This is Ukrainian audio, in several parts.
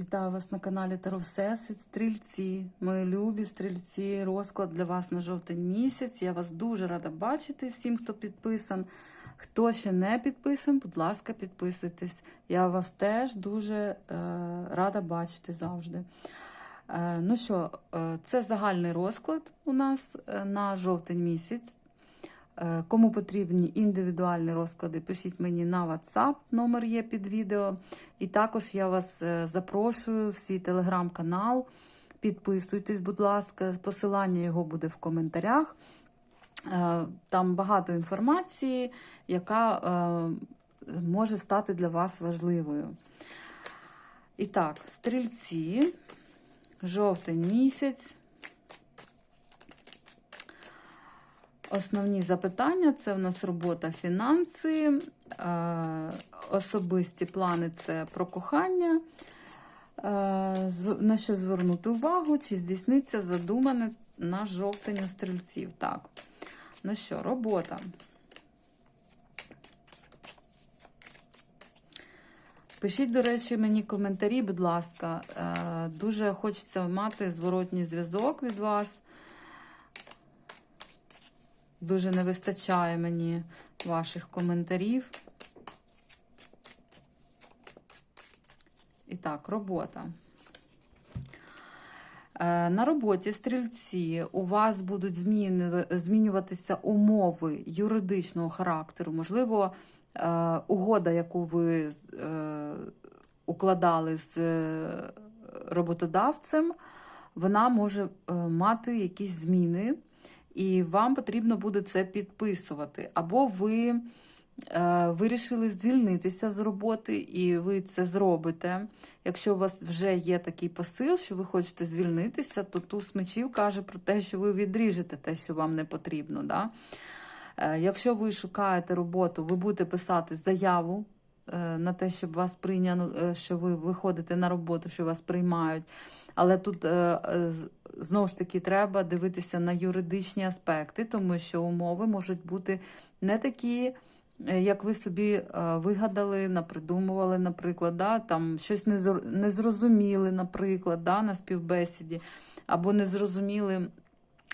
Вітаю вас на каналі Таро Всесвіт, стрільці, мої любі стрільці. Розклад для вас на жовтень місяць. Я вас дуже рада бачити всім, хто підписан. Хто ще не підписан, будь ласка, підписуйтесь. Я вас теж дуже е, рада бачити завжди. Е, ну що, е, це загальний розклад у нас е, на жовтень місяць. Е, Кому потрібні індивідуальні розклади, пишіть мені на WhatsApp, номер є під відео. І також я вас е, запрошую в свій телеграм-канал. Підписуйтесь, будь ласка, посилання його буде в коментарях. Е, Там багато інформації, яка може стати для вас важливою. І так, стрільці, жовтень місяць. Основні запитання це в нас робота, фінанси, е, особисті плани це про кохання. Е, На що звернути увагу, чи здійсниться задумане на жовтень у стрільців. Так. Ну що, робота. Пишіть, до речі, мені коментарі, будь ласка. Е, Дуже хочеться мати зворотній зв'язок від вас. Дуже не вистачає мені ваших коментарів. І так, робота. Е, На роботі стрільці у вас будуть змінюватися умови юридичного характеру. Можливо, е, угода, яку ви е, укладали з роботодавцем, вона може мати якісь зміни і вам потрібно буде це підписувати. Або ви е, вирішили звільнитися з роботи, і ви це зробите. Якщо у вас вже є такий посил, що ви хочете звільнитися, то туз мечів каже про те, що ви відріжете те, що вам не потрібно. Да? Е, Якщо ви шукаєте роботу, ви будете писати заяву е, на те, щоб вас прийняли, е, що ви виходите на роботу, що вас приймають. Але тут е, знову ж таки треба дивитися на юридичні аспекти, тому що умови можуть бути не такі, е, як ви собі е, вигадали, напридумували, наприклад, да, там щось не зрозуміли, наприклад, да, на співбесіді, або не зрозуміли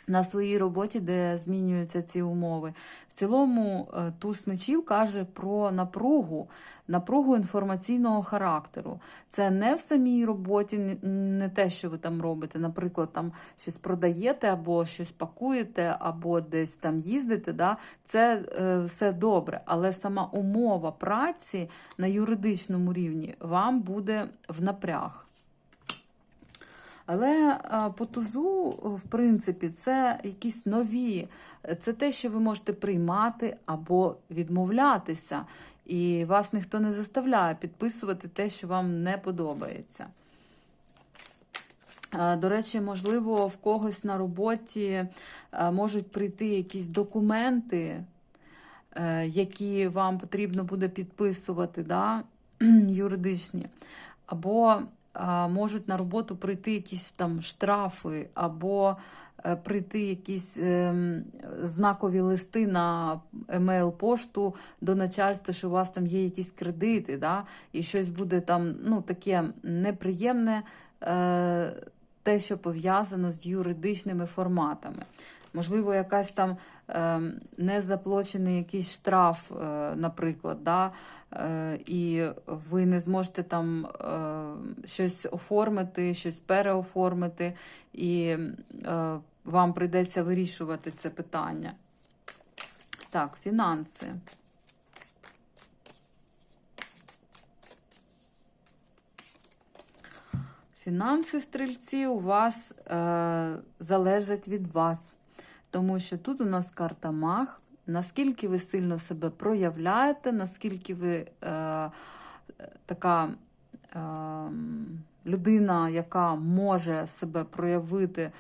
на своїй роботі, де змінюються ці умови. В цілому е, туз мечів каже про напругу, напругу інформаційного характеру. Це не в самій роботі, не- те, що ви там робите. Наприклад, там щось продаєте, або щось пакуєте, або десь там їздите. Да? Це е, все добре, але сама умова праці на юридичному рівні вам буде в напряг. Але е, по тузу, в принципі, це якісь нові, це те, що ви можете приймати або відмовлятися. І вас ніхто не заставляє підписувати те, що вам не подобається. Е, До речі, можливо, в когось на роботі е, можуть прийти якісь документи, е, які вам потрібно буде підписувати, да, юридичні, або можуть на роботу прийти якісь там штрафи, або е, прийти якісь ем, знакові листи на емейл-пошту до начальства, що у вас там є якісь кредити, да, і щось буде там ну, таке неприємне. Е, те, що пов'язано з юридичними форматами. Можливо, якась там е, незаплачений якийсь штраф, е, наприклад, да, і ви не зможете там е, щось оформити, щось переоформити, і е, вам прийдеться вирішувати це питання. Так, фінанси. Фінанси стрільці у вас е, залежать від вас, тому що тут у нас карта маг. Наскільки ви сильно себе проявляєте, наскільки ви е, така е, людина, яка може себе проявити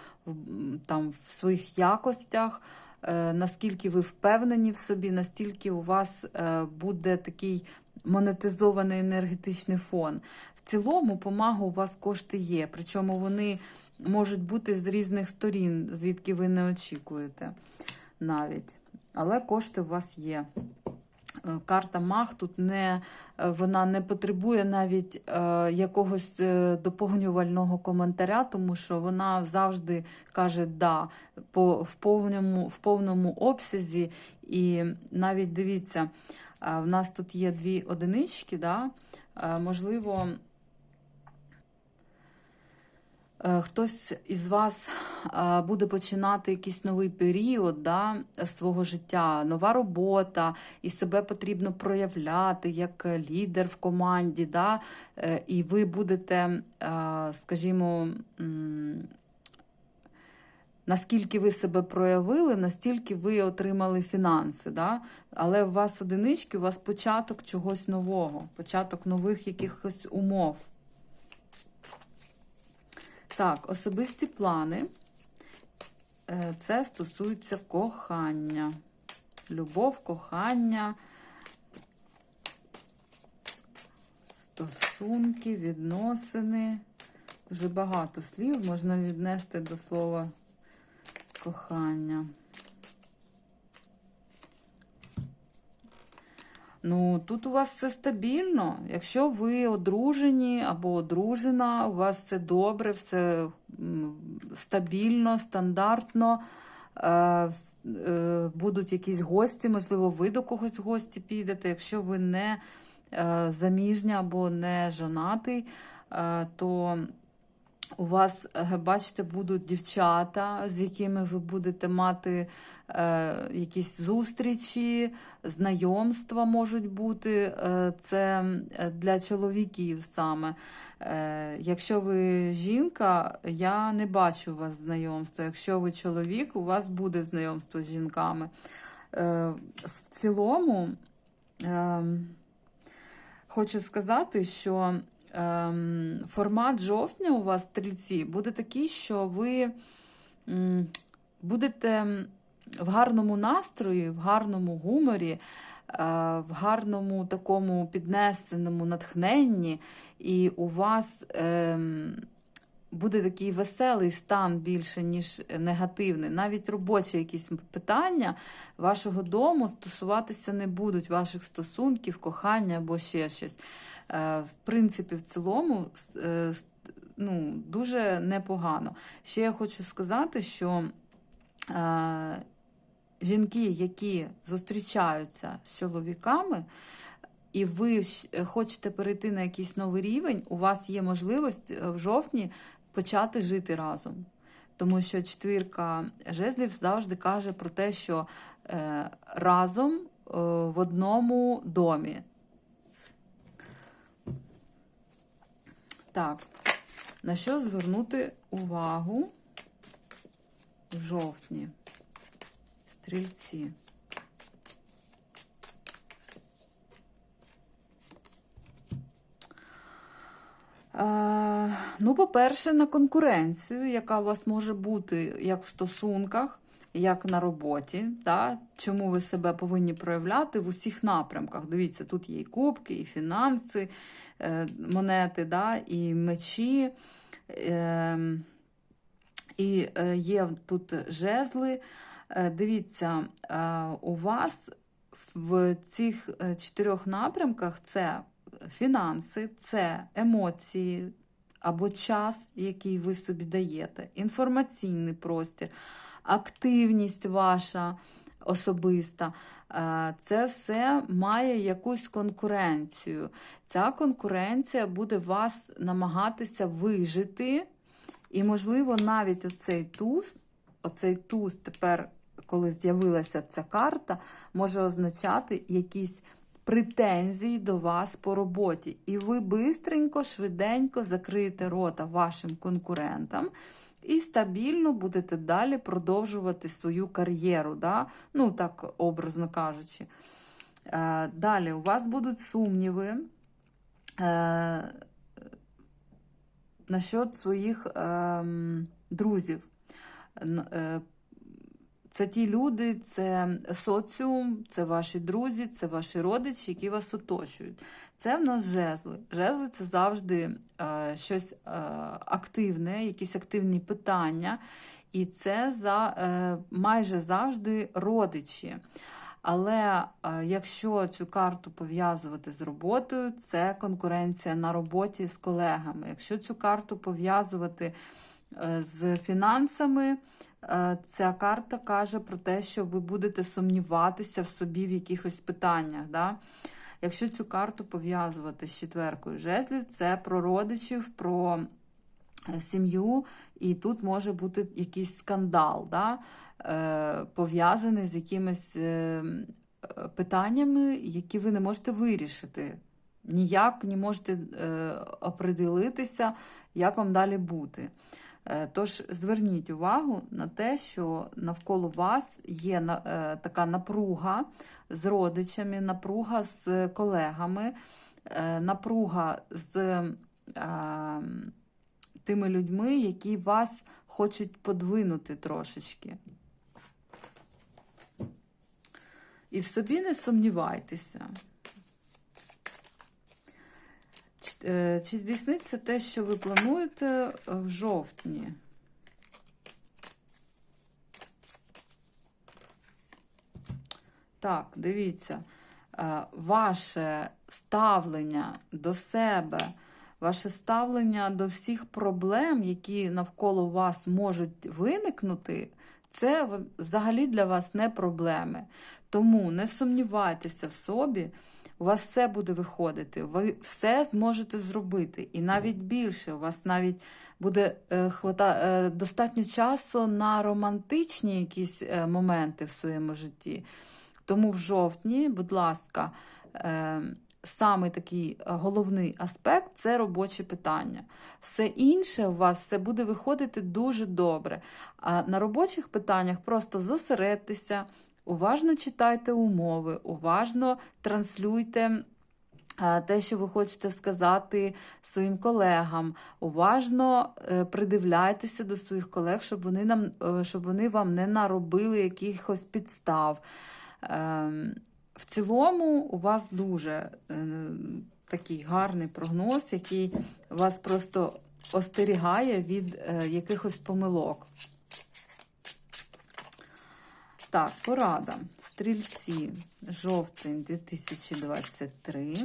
там, в своїх якостях, е, наскільки ви впевнені в собі, настільки у вас е, буде такий монетизований енергетичний фон. В цілому, помагу у вас кошти є, причому вони можуть бути з різних сторін, звідки ви не очікуєте навіть. Але кошти у вас є. Е, Карта Мах тут не е, вона не потребує навіть е, якогось е, доповнювального коментаря, тому що вона завжди каже да по в повному, в повному обсязі. І навіть дивіться, е, в нас тут є дві одинички, да? е, можливо. Е, Хтось із вас е, буде починати якийсь новий період да, свого життя, нова робота, і себе потрібно проявляти як лідер в команді. Да, е, І ви будете, скажімо, наскільки ви себе проявили, настільки ви отримали фінанси. Да? Але у вас одинички, у вас початок чогось нового, початок нових якихось умов. Так, особисті плани. Е, Це стосується кохання. Любов, кохання, стосунки, відносини. Дуже багато слів можна віднести до слова кохання. Ну, тут у вас все стабільно. Якщо ви одружені або одружена, у вас все добре, все стабільно, стандартно. Е, е, Будуть якісь гості, можливо, ви до когось в гості підете. Якщо ви не е, заміжня або не жонатий, то у вас, е, бачите, будуть дівчата, з якими ви будете мати е, якісь зустрічі, знайомства можуть бути. Е, це е, для чоловіків саме. Е, якщо ви жінка, я не бачу у вас знайомства. Якщо ви чоловік, у вас буде знайомство з жінками. Е, в цілому. ем, Хочу сказати, що формат жовтня у вас стрільці буде такий, що ви будете в гарному настрої, в гарному гуморі, е, в гарному такому піднесеному натхненні, і у вас ем, буде такий веселий стан більше, ніж негативний. Навіть робочі якісь питання вашого дому стосуватися не будуть, ваших стосунків, кохання або ще щось. Е, В принципі, в цілому, е, ну, дуже непогано. Ще я хочу сказати, що е, жінки, які зустрічаються з чоловіками, і ви хочете перейти на якийсь новий рівень, у вас є можливість в жовтні почати жити разом. Тому що четвірка жезлів завжди каже про те, що е, разом е, в одному домі. Так, на що звернути увагу в жовтні? Стрільці. Ну, по-перше, на конкуренцію, яка у вас може бути як в стосунках, як на роботі. Да? Чому ви себе повинні проявляти в усіх напрямках? Дивіться, тут є і кубки, і фінанси, е, монети, да? і мечі. Е, і е, є тут жезли. Е, Дивіться, е, у вас в цих е, чотирьох напрямках це фінанси, це емоції або час, який ви собі даєте, інформаційний простір, активність ваша особиста. Е, Це все має якусь конкуренцію. Ця конкуренція буде вас намагатися вижити. І, можливо, навіть оцей туз, оцей туз тепер, коли з'явилася ця карта, може означати якісь претензії до вас по роботі. І ви бистренько, швиденько закриєте рота вашим конкурентам і стабільно будете далі продовжувати свою кар'єру, да? ну так образно кажучи. Е, Далі у вас будуть сумніви. Е, насчет своїх ем, друзів. Це ті люди, це соціум, це ваші друзі, це ваші родичі, які вас оточують. Це в нас жезли. Жезли це завжди е, щось е, активне, якісь активні питання. І це за, е, майже завжди родичі. Але е, якщо цю карту пов'язувати з роботою, це конкуренція на роботі з колегами. Якщо цю карту пов'язувати е, з фінансами, ця карта каже про те, що ви будете сумніватися в собі в якихось питаннях. Да? Якщо цю карту пов'язувати з четверкою жезлів, це про родичів, про е, сім'ю, і тут може бути якийсь скандал, да? е, пов'язаний з якимись е, е, питаннями, які ви не можете вирішити. Ніяк не можете е, оприділитися, як вам далі бути. Е, Тож зверніть увагу на те, що навколо вас є е, така напруга з родичами, напруга з колегами, е, напруга з тими людьми, які вас хочуть подвинути трошечки. І в собі не сумнівайтеся. Чи- е, здійсниться те, що ви плануєте е, в жовтні? Так, дивіться, е, ваше ставлення до себе, ваше ставлення до всіх проблем, які навколо вас можуть виникнути, це взагалі для вас не проблеми. Тому не сумнівайтеся в собі, у вас все буде виходити, ви все зможете зробити. І навіть більше, у вас навіть буде е, хвата, е, достатньо часу на романтичні якісь е, моменти в своєму житті. Тому в жовтні, будь ласка, е, саме такий е, головний аспект це робочі питання. Все інше у вас все буде виходити дуже добре. А на робочих питаннях просто зосередьтеся, уважно читайте умови, уважно транслюйте. е, Те, що ви хочете сказати своїм колегам, уважно е, придивляйтеся до своїх колег, щоб вони нам е, щоб вони вам не наробили якихось підстав. Ем, В цілому у вас дуже такий гарний прогноз, який вас просто остерігає від якихось помилок. Так, порада. Стрільці, жовтень 2023.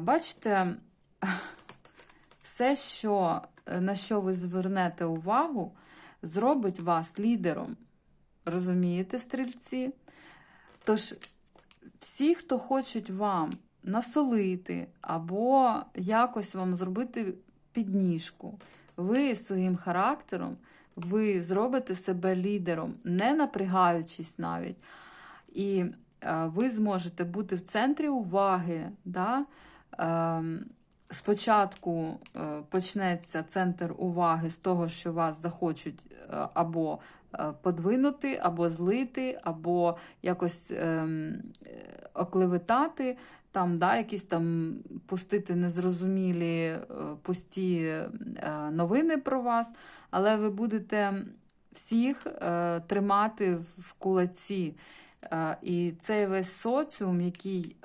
Бачите, все, що, на що ви звернете увагу, зробить вас лідером. Розумієте, стрільці? Тож, всі, хто хочуть вам насолити або якось вам зробити підніжку, ви своїм характером, ви зробите себе лідером, не напрягаючись навіть. І е, ви зможете бути в центрі уваги. Да? Ем, Спочатку е, почнеться центр уваги з того, що вас захочуть е, або подвинути, або злити, або якось ем, оклеветати, там, да, якісь там пустити незрозумілі е, пусті е, новини про вас, але ви будете всіх е, тримати в кулаці. І цей весь соціум, який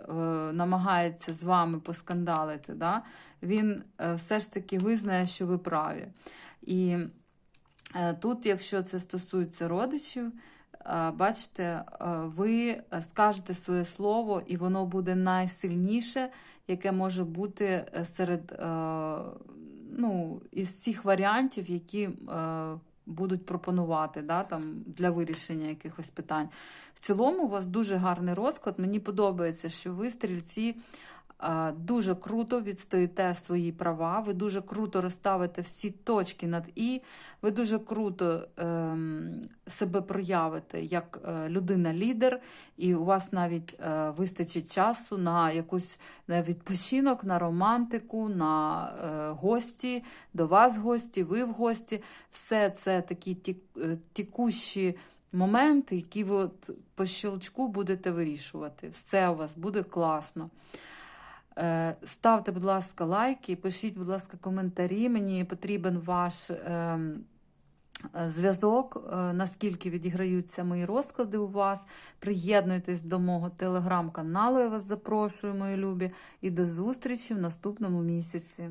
намагається з вами поскандалити, да, він все ж таки визнає, що ви праві. І тут, якщо це стосується родичів, бачите, е, ви скажете своє слово, і воно буде найсильніше, яке може бути е, серед е, ну, із всіх варіантів, які е, будуть пропонувати да, там, для вирішення якихось питань. В цілому, у вас дуже гарний розклад. Мені подобається, що ви, стрільці, е, дуже круто відстоїте свої права, ви дуже круто розставите всі точки над І, ви дуже круто ем, себе проявите як е, людина-лідер, і у вас навіть е, вистачить часу на якусь на відпочинок, на романтику, на е, гості, до вас гості, ви в гості. Все це такі ті, тікущі моменти, які ви от по щелчку будете вирішувати. Все у вас буде класно. Е, Ставте, будь ласка, лайки, пишіть, будь ласка, коментарі. Мені потрібен ваш ем, е, зв'язок, е, наскільки відіграються мої розклади у вас. Приєднуйтесь до мого телеграм-каналу, я вас запрошую, мої любі, і до зустрічі в наступному місяці.